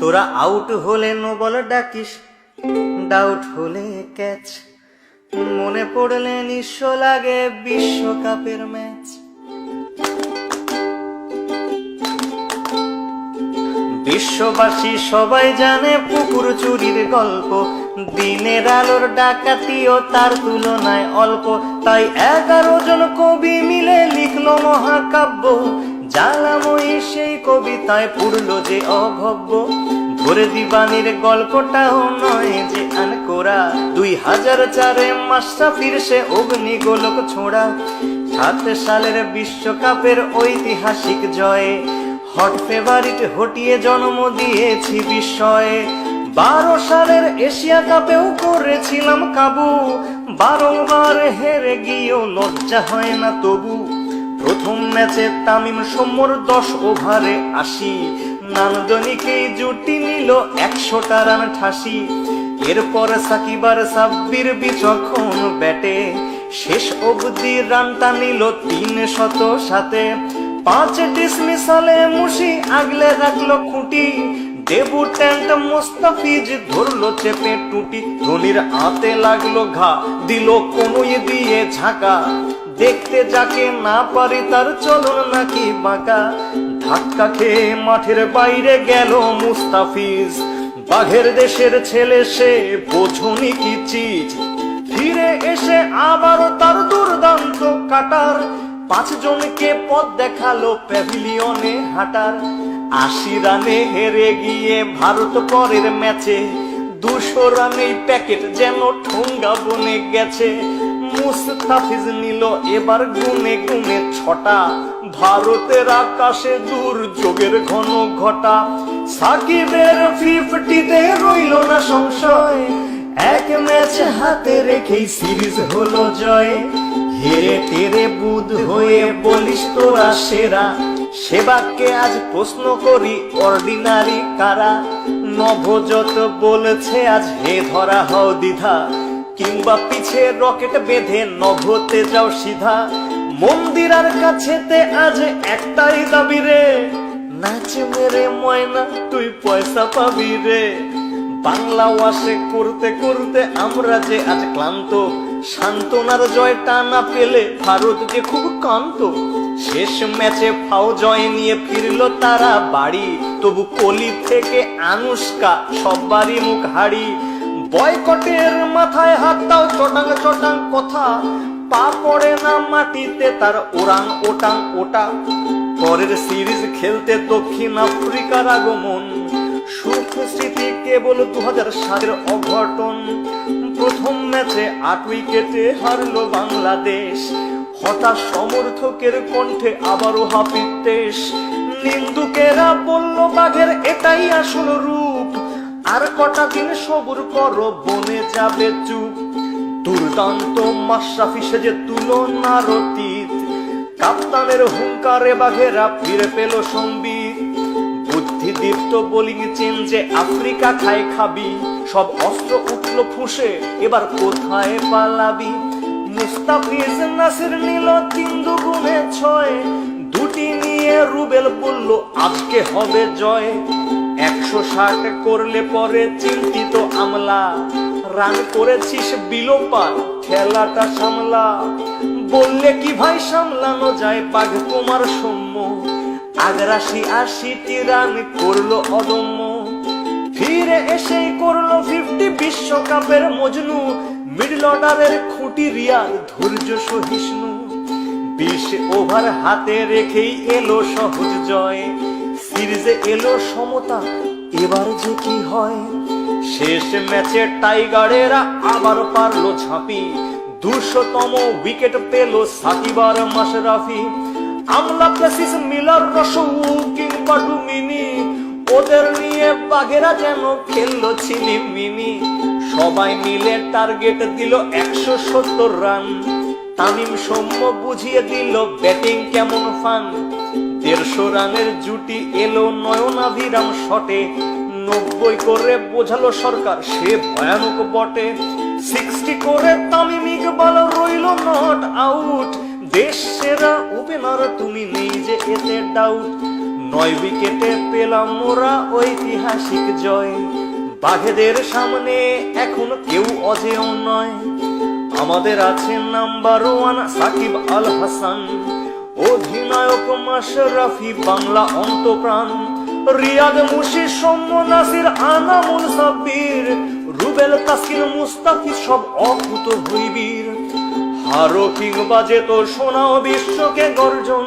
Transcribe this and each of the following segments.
তোরা আউট হলে no ball ডাকিস ডাউট হলে ক্যাচ মনে পড়লে নিঃস্ব লাগে বিশ্বকাপের ম্যাচ বিশ্ববাসী সবাই জানে পুকুর চুরির গল্প। দিনের আলোর ডাকাতিও তার তুলনায় অল্প। তাই এগারো জন কবি মিলে লিখলো মহাকাব্য। জ্বালাময়ী সেই কবিতায় পুরল যে অভব্য। ধরে দিবানির গল্পটাও নয় যে আনকোরা দুই হাজার চারে মাস্টাফির সে অগ্নিগোলক ছোড়া। সাত সালের বিশ্বকাপের ঐতিহাসিক জয়ে হট ফেভারিট হটিয়ে জন্ম দিয়েছি বিস্ময়ে। বারো সালের এশিয়া কাপেও করেছিলাম কাবু। বারংবার হেরে গিয়েও লজ্জা হয় না তবু। প্রথম ম্যাচে তামিম সমর দশ ওভারে আসি নান্দনিকেই জুটি নিল একশোটা রান ঠাসি। এরপর সাকিবার সাব্বির বিচক্ষণ ব্যাটে। শেষ অবধি রানটা নিল তিন শত সাথে। পাঁচ ডিসমিসালে মুশি আগলে রাখল খুঁটি। ডেবুট্যান্ট মোস্তাফিজ ধরলো চেপে টুটি। ধোনির হাতে লাগল ঘা, দিল কোনোই দিয়ে ঝাঁকা। দেখতে যাকে না পারি তার চলন নাকি বাঁকা। ধাক্কা খেয়ে মাঠের বাইরে গেল মুস্তাফিজ। বাঘের দেশের ছেলে সে, বোঝনি কি চিজ? ফিরে এসে আবারও তার দুর্দান্ত কাটার। পাঁচজনকে পথ দেখাল প্যাভিলিয়নে হাঁটার। আশি রানে হেরে গিয়ে ভারত পরের ম্যাচে। দুশো রানেই প্যাকেট যেন ঠোঙ্গা বনে গেছে। মুস্তাফিজ নিল এবার গুনে গুনে ছটা। ভারতের আকাশে দুর্যোগের ঘন ঘটা। সাকিবের ফিফটিতে রইল না সংশয়। এক ম্যাচ হাতে রেখেই সিরিজ হলো জয়। হেরে টেরে বুধ হয়ে বলিস তোরা সেরা। সেবাকে আজ প্রশ্ন করি, অর্ডিনারি কারা? নভজত বলেছে, আজ হে ধরা হও দ্বিধা। কিংবা পিছে রকেট বেঁধে নভতে যাও সিধা। মন্দির মন্দিরার কাছেতে আজ একটাই দাবি রে, নাচ মেরে ময়না, তুই পয়সা পাবি রে। বাংলা ওয়াশে করতে করতে আমরা যে আজ ক্লান্ত, সান্ত্বনার জয়টা না পেলে ভারত যে খুব কান্ত শেষ ম্যাচে ফাও জয় নিয়ে ফিরল তারা বাড়ি, তবু কলি থেকে আনুষ্কা সববারই মুখ হাড়ি। বয়কটের মাথায় হাত দাও, চটাং চটাং কথা। পা পড়ে না মাটিতে, তার ওরাং ওটাং ওটা। পরের সিরিজ খেলতে দক্ষিণ আফ্রিকার আগমন। সুখ স্মৃতি কেবল দু হাজার সালের অঘটন। প্রথম ম্যাচে আট উইকেটে হারলো বাংলাদেশ। হঠাৎ সমর্থকের কণ্ঠে আবারও দেশ নিন্দুকেরা বলল, বাঘের এটাই আসল রূপ। আর কটা দিন সবুর করো, বনে যাবে চুপ। দুর্দান্ত মাশরাফি সেজে তুলনার অতীত কাপ্তানের হুঙ্কারে বাঘেরা ফিরে পেল সম্বিত। বুদ্ধিদীপ্ত বোলিং চেঞ্জে আফ্রিকা খায় খাবি, সব অস্ত্র উঠল ফুসে, এবার কোথায় পালাবি? মুস্তাফিজ নাসির নিল তিন দুগুণে ছয়। দুটি নিয়ে রুবেল বলল, আজকে হবে জয়। একশো ষাট করলে পরে চিন্তিত আমলা। রান করেছিস বিলোপার, খেলাটা সামলা। বললে কি ভাই সামলানো যায় বাঘ তোমার সৌম্য? আগ্রাসী আশিটি রান করল অদম্য। ফিরে এসেই করল ফিফটি বিশ্বকাপের মজনু। মিডল অর্ডারের খুঁটি রিয়াল ধৈর্য সহিষ্ণু। বিশ ওভার হাতে রেখেই এলো সহজ জয়। সিরিজে এলো সমতা। এবার যে কি হয়? শেষ ম্যাচে টাইগারেরা আবার পারল ঝাঁপি। দুশোতম উইকেট পেল সাকিবার মাশরাফি। আমলা প্লেসিস মিলার রসৌ কিংবা ডুমিনি। ওদের নিয়ে বাঘেরা যেন খেললো ছিলি মিনি সবাই মিলে টার্গেট দিল একশো সত্তর রান। তামিম সৌম্য বুঝিয়ে দিল ব্যাটিং কেমন ফান। দেড়শো রানের জুটি এলো নয়নাভিরাম শটে। নব্বই করে বোঝালো সরকার, সে ভয়ানক বটে। সিক্সটি করে তামিম ইকবাল রইল নট আউট। দেশ সেরা ওপেনার তুমি নেই যে এতে ডাউট নয় উইকেটে পেলাম মোরা ঐতিহাসিক জয়। বাঘেদের সামনে এখন কেউ অজেয় নয়। আমাদের আছে নাম্বার ওয়ান সাকিব আল হাসান। অধিনায়ক মাশরাফি, বাংলা অন্তপ্রাণ। রিয়াদ মুশি সৌম্য, নাসির, আনামুল সাব্বির। রুবেল, তাসকিন, মুস্তাফিজ সব অভূত হইবীর হারো কিংবা যেত শোনাও বিশ্বকে গর্জন।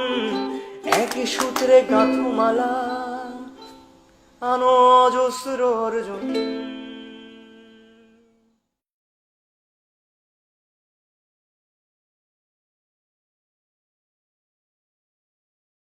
একই সূত্রে গাঁথমালা, আনো অজস্র অর্জন।